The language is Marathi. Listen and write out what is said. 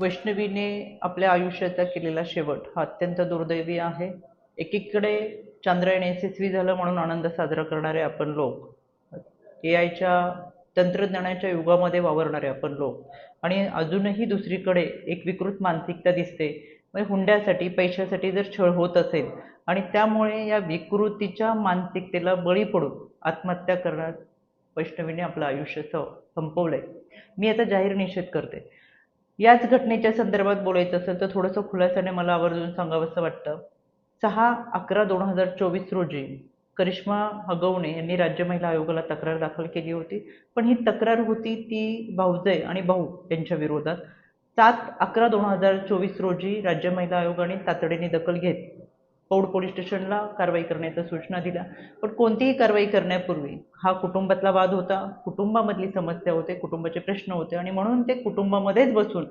वैष्णवीने आपल्या आयुष्याचा केलेला शेवट हा अत्यंत दुर्दैवी आहे. एकीकडे चांद्रयान यशस्वी झालं म्हणून आनंद साजरा करणारे आपण लोक ए आयच्या तंत्रज्ञानाच्या युगामध्ये वावरणारे आपण लोक आणि अजूनही दुसरीकडे एक विकृत मानसिकता दिसते. म्हणजे हुंड्यासाठी पैशासाठी जर छळ होत असेल आणि त्यामुळे या विकृतीच्या मानसिकतेला बळी पडून आत्महत्या करण्यात वैष्णवीने आपलं आयुष्य संपवलंय. मी आता जाहीर निषेध करते. याच घटनेच्या संदर्भात बोलायचं असेल तर थोडंसं खुलासाने मला आवर्जून सांगावंसं वाटतं. सहा अकरा दोन हजार चोवीस रोजी करिश्मा हगवणे यांनी राज्य महिला आयोगाला तक्रार दाखल केली होती. पण ही तक्रार होती ती भाऊजय आणि भाऊ यांच्या विरोधात. सात अकरा दोन हजार चोवीस रोजी राज्य महिला आयोगाने तातडीने दखल घेत पौड पोलीस स्टेशनला कारवाई करण्याच्या सूचना दिल्या. पण कोणतीही कारवाई करण्यापूर्वी हा कुटुंबातला वाद होता. कुटुंबामधली समस्या होते कुटुंबाचे प्रश्न होते आणि म्हणून ते कुटुंबामध्येच बसून